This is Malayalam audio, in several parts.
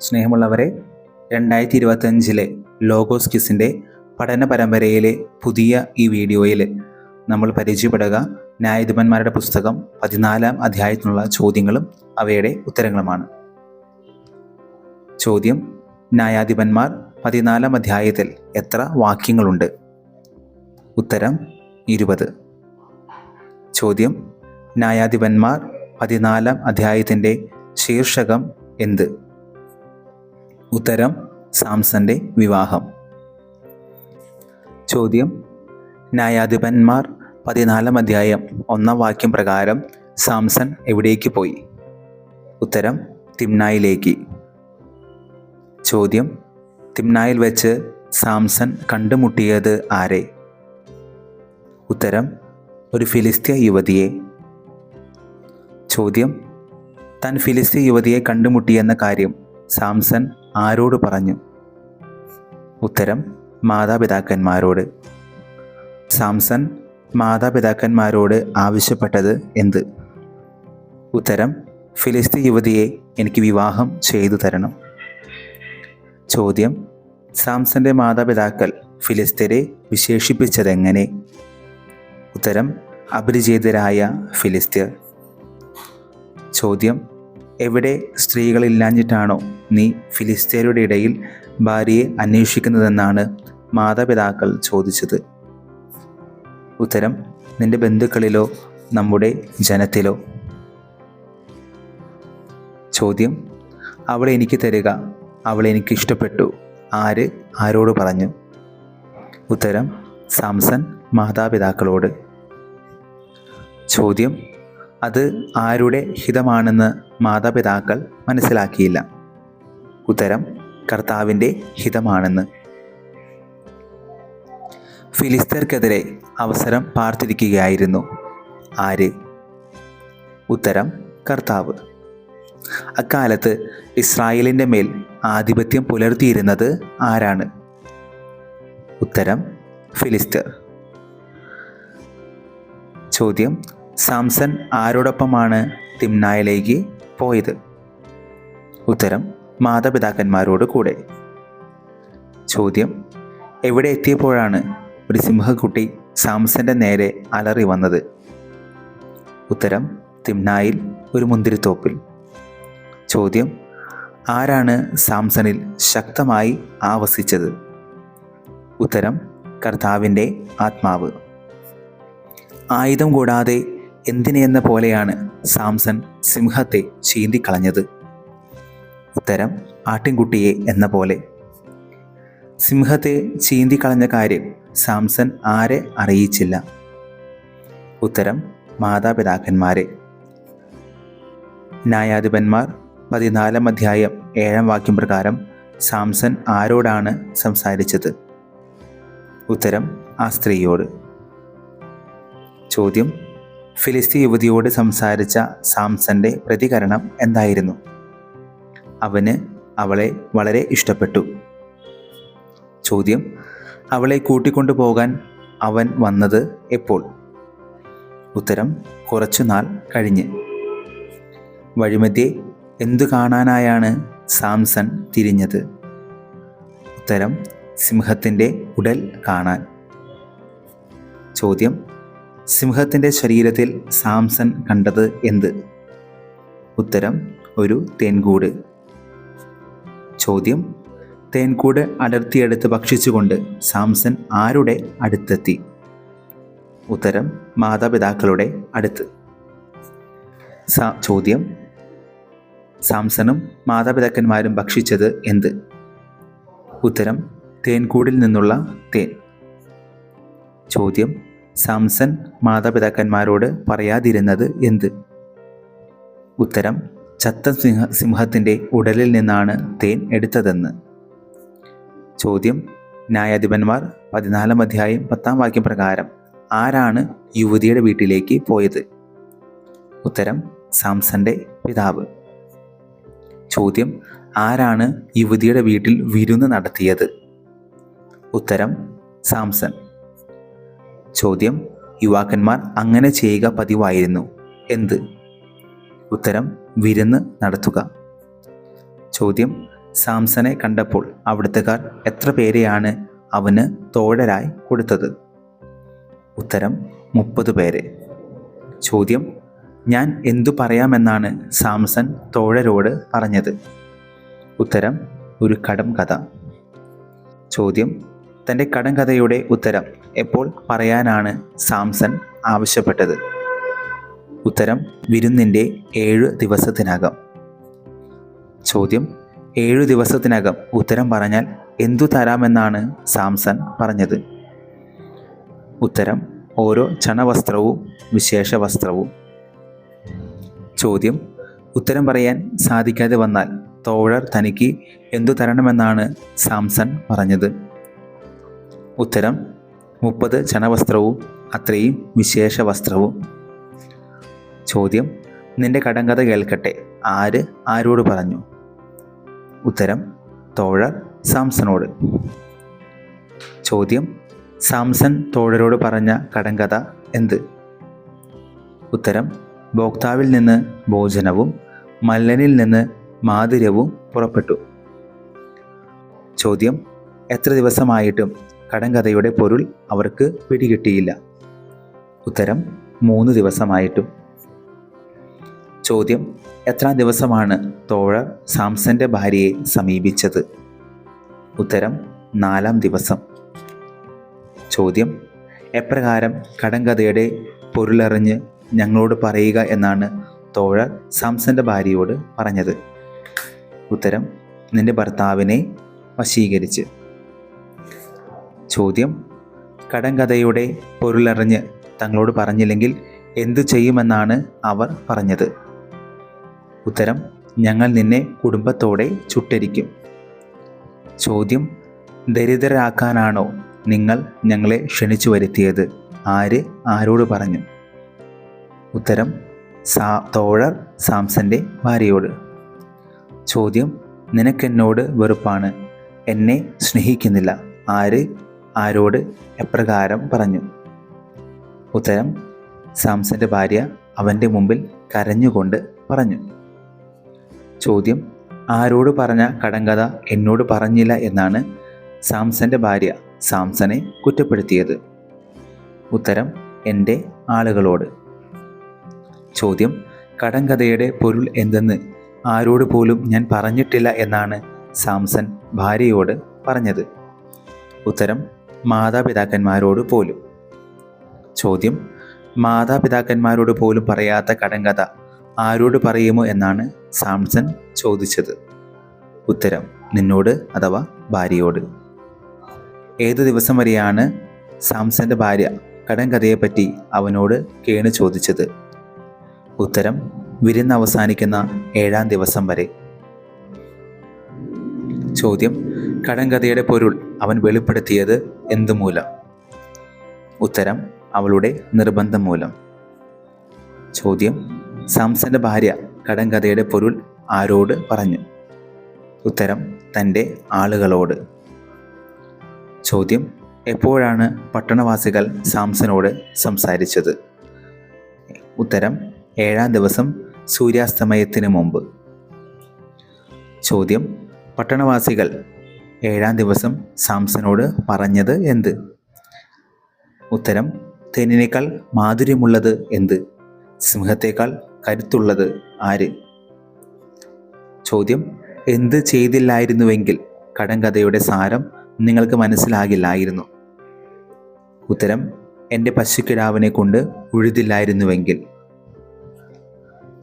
സ്നേഹമുള്ളവരെ രണ്ടായിരത്തി ഇരുപത്തഞ്ചിലെ ലോഗോസ് കിസിന്റെ പഠന പരമ്പരയിലെ പുതിയ ഈ വീഡിയോയിൽ നമ്മൾ പരിചയപ്പെടുക. ന്യായാധിപന്മാരുടെ പുസ്തകം പതിനാലാം അധ്യായത്തിനുള്ള ചോദ്യങ്ങളും അവയുടെ ഉത്തരങ്ങളുമാണ്. ചോദ്യം ന്യായാധിപന്മാർ പതിനാലാം അധ്യായത്തിൽ എത്ര വാക്യങ്ങളുണ്ട്? ഉത്തരം ഇരുപത്. ചോദ്യം ന്യായാധിപന്മാർ പതിനാലാം അധ്യായത്തിന്റെ ശീർഷകം എന്ത്? ഉത്തരം സാംസന്റെ വിവാഹം. ചോദ്യം. ന്യായാധിപന്മാർ പതിനാലാം അധ്യായം ഒന്നാം വാക്യം പ്രകാരം സാംസൺ എവിടേക്ക് പോയി? ഉത്തരം തിംനായിലേക്ക് ചോദ്യം. തിംനായിൽ വെച്ച് സാംസൺ കണ്ടുമുട്ടിയത് ആരെ? ഉത്തരം ഒരു ഫിലിസ്തീയ യുവതിയെ. ചോദ്യം. താൻ ഫിലിസ്തീയ യുവതിയെ കണ്ടുമുട്ടിയെന്ന കാര്യം സാംസൺ ആരോട് പറഞ്ഞു? ഉത്തരം മാതാപിതാക്കന്മാരോട്. സാംസൺ മാതാപിതാക്കന്മാരോട് ആവശ്യപ്പെട്ടത് എന്ത്? ഉത്തരം ഫിലിസ്തീൻ യുവതിയെ എനിക്ക് വിവാഹം ചെയ്തു തരണം. ചോദ്യം സാംസന്റെ മാതാപിതാക്കൾ ഫിലിസ്തീനെ വിശേഷിപ്പിച്ചതെങ്ങനെ? ഉത്തരം അപരിചിതരായ ഫിലിസ്തീർ. ചോദ്യം എവിടെ സ്ത്രീകളില്ലാഞ്ഞിട്ടാണോ നീ ഫിലിസ്തീനയുടെ ഇടയിൽ ഭാര്യയെ അന്വേഷിക്കുന്നതെന്നാണ് മാതാപിതാക്കൾ ചോദിച്ചത്. ഉത്തരം നിന്റെ ബന്ധുക്കളിലോ നമ്മുടെ ജനത്തിലോ. ചോദ്യം അവളെ എനിക്ക് തരിക അവളെ എനിക്ക് ഇഷ്ടപ്പെട്ടു. ആര് ആരോട് പറഞ്ഞു? ഉത്തരം സാംസൺ മാതാപിതാക്കളോട്. ചോദ്യം അത് ആരുടെ ഹിതമാണെന്ന് മാതാപിതാക്കൾ മനസ്സിലാക്കിയില്ല. ഉത്തരം കർത്താവിന്റെ ഹിതമാണെന്ന്. ഫിലിസ്തീർക്കെതിരെ അവസരം പാർത്തിരിക്കുകയായിരുന്നു. ആര്? ഉത്തരം കർത്താവ്. അക്കാലത്ത് ഇസ്രായേലിന്റെ മേൽ ആധിപത്യം പുലർത്തിയിരുന്നത് ആരാണ്? ഉത്തരം ഫിലിസ്തീർ. ചോദ്യം സാംസൺ ആരോടൊപ്പമാണ് തിംനായിലേക്ക് പോയത്? ഉത്തരം മാതാപിതാക്കന്മാരോട് കൂടെ. ചോദ്യം എവിടെ എത്തിയപ്പോഴാണ് ഒരു സിംഹക്കുട്ടി സാംസന്റെ നേരെ അലറി വന്നത്? ഉത്തരം തിംനായിൽ ഒരു മുന്തിരിത്തോപ്പിൽ. ചോദ്യം ആരാണ് സാംസണിൽ ശക്തമായി ആവസിച്ചത്? ഉത്തരം കർത്താവിന്റെ ആത്മാവ്. ആയുധം കൂടാതെ എന്തിനെന്ന പോലെയാണ് സാംസൺ സിംഹത്തെ ചീന്തിക്കളഞ്ഞത്? ഉത്തരം ആട്ടിൻകുട്ടിയെ എന്ന പോലെ. സിംഹത്തെ ചീന്തിക്കളഞ്ഞ കാര്യം സാംസൺ ആരെ അറിയിച്ചില്ല? ഉത്തരം മാതാപിതാക്കന്മാരെ. ന്യായാധിപന്മാർ പതിനാലാം അധ്യായം ഏഴാം വാക്യം പ്രകാരം സാംസൺ ആരോടാണ് സംസാരിച്ചത്? ഉത്തരം ആ സ്ത്രീയോട്. ചോദ്യം ഫിലിസ്തീൻ യുവതിയോട് സംസാരിച്ച സാംസന്റെ പ്രതികരണം എന്തായിരുന്നു? അവന് അവളെ വളരെ ഇഷ്ടപ്പെട്ടു. ചോദ്യം അവളെ കൂട്ടിക്കൊണ്ടു പോകാൻ അവൻ വന്നത് എപ്പോൾ? ഉത്തരം കുറച്ചുനാൾ കഴിഞ്ഞ്. വഴിമധ്യേ എന്തു കാണാനായാണ് സാംസൺ തിരിഞ്ഞത്? ഉത്തരം സിംഹത്തിന്റെ ഉടൽ കാണാൻ. ചോദ്യം സിംഹത്തിന്റെ ശരീരത്തിൽ സാംസൺ കണ്ടത് എന്ത്? ഉത്തരം ഒരു തേൻകൂട്. ചോദ്യം തേൻകൂട് അടർത്തിയെടുത്ത് ഭക്ഷിച്ചുകൊണ്ട് സാംസൺ ആരുടെ അടുത്തെത്തി? ഉത്തരം മാതാപിതാക്കളുടെ അടുത്ത്. ചോദ്യം സാംസണും മാതാപിതാക്കന്മാരും ഭക്ഷിച്ചത് എന്ത്? ഉത്തരം തേൻകൂടിൽ നിന്നുള്ള തേൻ. ചോദ്യം സാംസൺ മാതാപിതാക്കന്മാരോട് പറയാതിരുന്നത് എന്ത്? ഉത്തരം ചത്ത സിംഹ സിംഹത്തിന്റെ ഉടലിൽ നിന്നാണ് തേൻ എടുത്തതെന്ന്. ചോദ്യം ന്യായാധിപന്മാർ പതിനാലാം അധ്യായം പത്താം വാക്യം പ്രകാരം ആരാണ് യുവതിയുടെ വീട്ടിലേക്ക് പോയത്? ഉത്തരം സാംസന്റെ പിതാവ്. ചോദ്യം ആരാണ് യുവതിയുടെ വീട്ടിൽ വിരുന്ന് നടത്തിയത്? ഉത്തരം സാംസൺ. ചോദ്യം യുവാക്കന്മാർ അങ്ങനെ ചെയ്യുക പതിവായിരുന്നു. എന്ത്? ഉത്തരം വിരുന്ന് നടത്തുക. ചോദ്യം സാംസനെ കണ്ടപ്പോൾ അവിടുത്തുകാർ എത്ര പേരെയാണ് അവന് തോഴരായി കൊടുത്തത്? ഉത്തരം മുപ്പത് പേരെ. ചോദ്യം ഞാൻ എന്തു പറയാമെന്നാണ് സാംസൺ തോഴരോട് പറഞ്ഞത്? ഉത്തരം ഒരു കടം കഥ. ചോദ്യം തന്റെ കടം കഥയുടെ ഉത്തരം എപ്പോൾ പറയാനാണ് സാംസൺ ആവശ്യപ്പെട്ടത്? ഉത്തരം വിരുന്നിന്റെ ഏഴ് ദിവസത്തിനകം. ചോദ്യം ഏഴു ദിവസത്തിനകം ഉത്തരം പറഞ്ഞാൽ എന്തു തരാമെന്നാണ് സാംസൺ പറഞ്ഞത്? ഉത്തരം ഓരോ ചണവസ്ത്രവും വിശേഷ വസ്ത്രവും ചോദ്യം ഉത്തരം പറയാൻ സാധിക്കാതെ വന്നാൽ തോഴർ തനിക്ക് എന്തു തരണമെന്നാണ് സാംസൺ പറഞ്ഞത്? ഉത്തരം മുപ്പത് ചണവസ്ത്രവും അത്രയും വിശേഷ വസ്ത്രവും ചോദ്യം നിന്റെ കടങ്കഥ കേൾക്കട്ടെ. ആര് ആരോട് പറഞ്ഞു? ഉത്തരം തോഴർ സാംസനോട് ചോദ്യം സാംസൺ തോഴരോട് പറഞ്ഞ കടങ്കഥ എന്ത്? ഉത്തരം ഭോക്താവിൽ നിന്ന് ഭോജനവും മല്ലനിൽ നിന്ന് മാധുര്യവും പുറപ്പെട്ടു. ചോദ്യം എത്ര ദിവസമായിട്ടും കടങ്കഥയുടെ പൊരുൾ അവർക്ക് പിടികിട്ടിയില്ല. ഉത്തരം മൂന്ന് ദിവസമായിട്ടും. ചോദ്യം എത്ര ദിവസമാണ് തോഴർ സാംസന്റെ ഭാര്യയെ സമീപിച്ചത്? ഉത്തരം നാലാം ദിവസം. ചോദ്യം എപ്രകാരം കടങ്കഥയുടെ പൊരുളറിഞ്ഞ് ഞങ്ങളോട് പറയുക എന്നാണ് തോഴർ സാംസന്റെ ഭാര്യയോട് പറഞ്ഞത്? ഉത്തരം നിന്റെ ഭർത്താവിനെ വശീകരിച്ച്. ചോദ്യം. കടങ്കഥയുടെ പൊരുളറിഞ്ഞ് തങ്ങളോട് പറഞ്ഞില്ലെങ്കിൽ എന്തു ചെയ്യുമെന്നാണ് അവർ പറഞ്ഞത്. ഉത്തരം ഞങ്ങൾ നിന്നെ കുടുംബത്തോടെ ചുട്ടരിക്കും. ചോദ്യം ദരിദ്രരാക്കാനാണോ നിങ്ങൾ ഞങ്ങളെ ക്ഷണിച്ചു വരുത്തിയത്? ആര് ആരോട് പറഞ്ഞു? ഉത്തരം സാ തോഴർ സാംസന്റെ ഭാര്യയോട്. ചോദ്യം നിനക്കെന്നോട് വെറുപ്പാണ്. എന്നെ സ്നേഹിക്കുന്നില്ല. ആര് ആരോട് എപ്രകാരം പറഞ്ഞു? ഉത്തരം സാംസന്റെ ഭാര്യ അവന്റെ മുമ്പിൽ കരഞ്ഞുകൊണ്ട് പറഞ്ഞു. ചോദ്യം ആരോട് പറഞ്ഞ കടങ്കഥ എന്നോട് പറഞ്ഞില്ല എന്നാണ് സാംസന്റെ ഭാര്യ സാംസനെ കുറ്റപ്പെടുത്തിയത്. ഉത്തരം എന്റെ ആളുകളോട്. ചോദ്യം കടങ്കഥയുടെ പൊരുൾ എന്തെന്ന് ആരോട് പോലും ഞാൻ പറഞ്ഞിട്ടില്ല എന്നാണ് സാംസൺ ഭാര്യയോട് പറഞ്ഞത്. ഉത്തരം മാതാപിതാക്കന്മാരോട് പോലും. ചോദ്യം മാതാപിതാക്കന്മാരോട് പോലും പറയാത്ത കടങ്കഥ ആരോട് പറയുമോ എന്നാണ് സാംസൺ ചോദിച്ചത്. ഉത്തരം നിന്നോട് അഥവാ ഭാര്യയോട്. ഏതു ദിവസം വരെയാണ് സാംസന്റെ ഭാര്യ കടങ്കഥയെപ്പറ്റി അവനോട് കേണ് ചോദിച്ചത്? ഉത്തരം വിരുന്ന് അവസാനിക്കുന്ന ഏഴാം ദിവസം വരെ. ചോദ്യം കടങ്കഥയുടെ പൊരുൾ അവൻ വെളിപ്പെടുത്തിയത് എന്തുമൂലം? ഉത്തരം അവളുടെ നിർബന്ധം മൂലം. ചോദ്യം സാംസന്റെ ഭാര്യ കടങ്കഥയുടെ പൊരുൾ ആരോട് പറഞ്ഞു? ഉത്തരം തന്റെ ആളുകളോട്. ചോദ്യം എപ്പോഴാണ് പട്ടണവാസികൾ സാംസനോട് സംസാരിച്ചത്? ഉത്തരം ഏഴാം ദിവസം സൂര്യാസ്തമയത്തിന് മുമ്പ്. ചോദ്യം പട്ടണവാസികൾ ഏഴാം ദിവസം സാംസനോട് പറഞ്ഞത് എന്ത്? ഉത്തരം തേനിനേക്കാൾ മാധുര്യമുള്ളത് എന്ത്? സിംഹത്തേക്കാൾ കരുത്തുള്ളത് ആര്? ചോദ്യം എന്ത് ചെയ്തില്ലായിരുന്നുവെങ്കിൽ കടങ്കഥയുടെ സാരം നിങ്ങൾക്ക് മനസ്സിലാകില്ലായിരുന്നു. ഉത്തരം എന്റെ പശുക്കിടാവിനെ കൊണ്ട് ഉഴുതില്ലായിരുന്നുവെങ്കിൽ.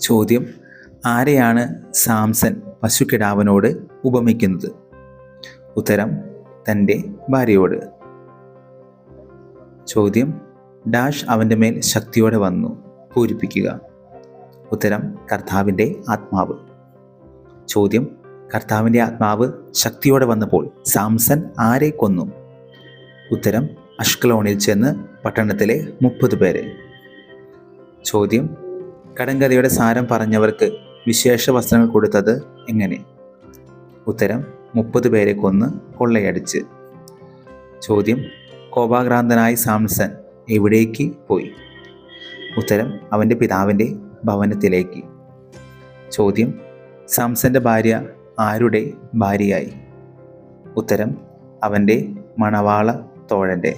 ചോദ്യം ആരെയാണ് സാംസൺ പശുക്കിടാവിനോട് ഉപമിക്കുന്നത്? ഉത്തരം തന്റെ ഭാര്യയോട്. ചോദ്യം ഡാഷ് അവന്റെ മേൽ ശക്തിയോടെ വന്നു പൂരിപ്പിക്കുക. ഉത്തരം കർത്താവിന്റെ ആത്മാവ്. ചോദ്യം കർത്താവിന്റെ ആത്മാവ് ശക്തിയോടെ വന്നപ്പോൾ സാംസൺ ആരെ കൊന്നു? ഉത്തരം അഷ്കലോണിൽ ചെന്ന് പട്ടണത്തിലെ മുപ്പത് പേരെ. ചോദ്യം കടങ്കഥയുടെ സാരം പറഞ്ഞവർക്ക് വിശേഷ വസ്ത്രങ്ങൾ കൊടുത്തത് എങ്ങനെ? ഉത്തരം മുപ്പത് പേരെ കൊന്ന് കൊള്ളയടിച്ച്. ചോദ്യം കോപാക്രാന്തനായ സാംസൺ എവിടേക്ക് പോയി? ഉത്തരം അവന്റെ പിതാവിന്റെ ഭവനത്തിലേക്ക്. ചോദ്യം സാംസന്റെ ഭാര്യ ആരുടെ ഭാര്യയായി? ഉത്തരം അവന്റെ മണവാള തോഴന്റെ.